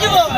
Jiwa.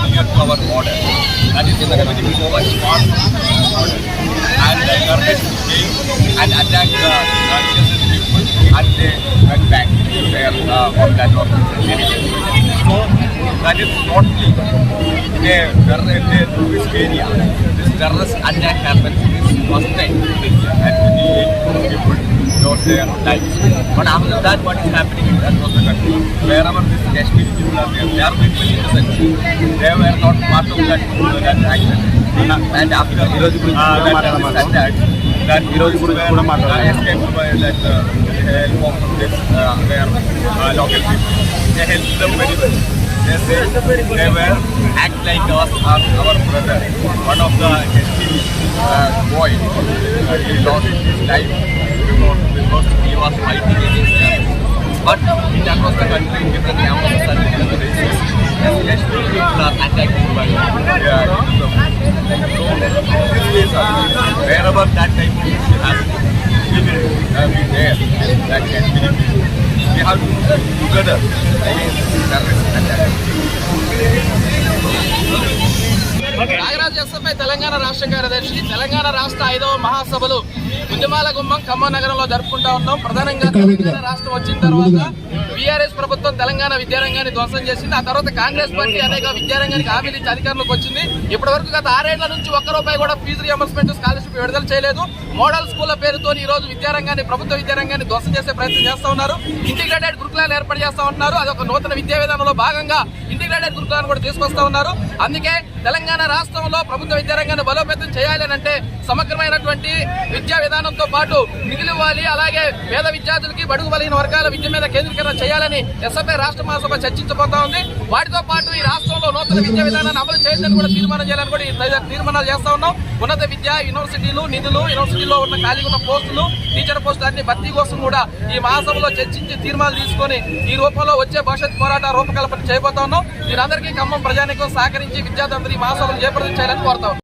up our model. That is in the community. A smart model. And the government and attack the people and they went back to their uh, homeland. So that is not legal. In a, in a tourist area, this terrorist attack happens this first time in India and many people lost their lives. But after that, what is happening in that was the country? Wherever this Kashmiri people are there, they are people innocent. They were not part of that, uh, that action. And after uh, that terrorist attack, that people were uh, escaped by that uh, help of this, uh, their uh, local people. They helped them very well. They said they were act like us, our, our brother. One of the Kashmiri uh, boy, uh, he lost his life because, he was fighting against them. But in across the country, different campuses and different races, Kashmiri people are attacked by Hinduism. So this is uh, wherever that type of issue we will uh, be there. That Kashmiri people. hannu dogara da yin S F I Telangana రాష్ట్ర కార్యదర్శి తెలంగాణ రాష్ట్ర ఐదవ మహాసభలు ఉద్యమాల గుమ్మం ఖమ్మం నగరంలో జరుపుకుంటా ఉన్నాం. ప్రధానంగా తెలంగాణ రాష్ట్రం వచ్చిన తర్వాత బీఆర్ఎస్ ప్రభుత్వం తెలంగాణ విద్యారంగాన్ని ధ్వంసం చేసింది. ఆ తర్వాత కాంగ్రెస్ పార్టీ అనేక విద్యారంగానికి హామీలు ఇచ్చి అధికారంలోకి వచ్చింది. ఇప్పటి వరకు గత ఆరేళ్ళ నుంచి ఒక్క రూపాయి కూడా ఫీజు రియంబర్స్మెంట్ స్కాలర్షిప్ విడుదల చేయలేదు. మోడల్ స్కూళ్ళ పేరుతో ఈ రోజు విద్యారంగాన్ని ప్రభుత్వ విద్యారంగాన్ని ధ్వంసం చేసే ప్రయత్నం చేస్తా ఉన్నారు. ఇంటిగ్రేటెడ్ గురుకులాలు ఏర్పాటు చేస్తా ఉన్నారు. అది ఒక నూతన విద్యా విధానంలో భాగంగా ఇంటిగ్రేటెడ్ గురుకులాలను కూడా తీసుకొస్తా ఉన్నారు. అందుకే తెలంగాణ రాష్ట్రంలో ప్రభుత్వ విద్యారంగాన్ని బలోపేతం చేయాలని అంటే సమగ్రమైనటువంటి విద్యా విధానంతో పాటు మిగిలివ్వాలి. అలాగే పేద విద్యార్థులకి బడుగు బలిగిన వర్గాల విద్య మీద కేంద్రీకరణ చేయాలని ఎస్ఎఫ్ఐ రాష్ట్ర మహాసభ చర్చించబోతా ఉంది. వాటితో పాటు ఈ రాష్ట్రంలో నూతన విద్యా విధానాన్ని అమలు చేయాలని కూడా తీర్మానం చేయాలని కూడా తీర్మానాలు చేస్తా ఉన్నాం. ఉన్నత విద్య యూనివర్సిటీలు నిధులు యూనివర్సిటీలో ఉన్న ఖాళీ ఉన్న పోస్టులు టీచర్ పోస్టులు అన్ని భర్తీ కోసం కూడా ఈ మహాసభలో చర్చించి తీర్మానాలు తీసుకొని ఈ రూపంలో వచ్చే భవిష్యత్ పోరాట రూపకల్పన చేయబోతా ఉన్నాం. దీనందరికీ ఖమ్మం ప్రజానికం సహకరించి విద్యార్థులందరూ ఈ మహాసభలు జయప్రదం చేయాలని corto.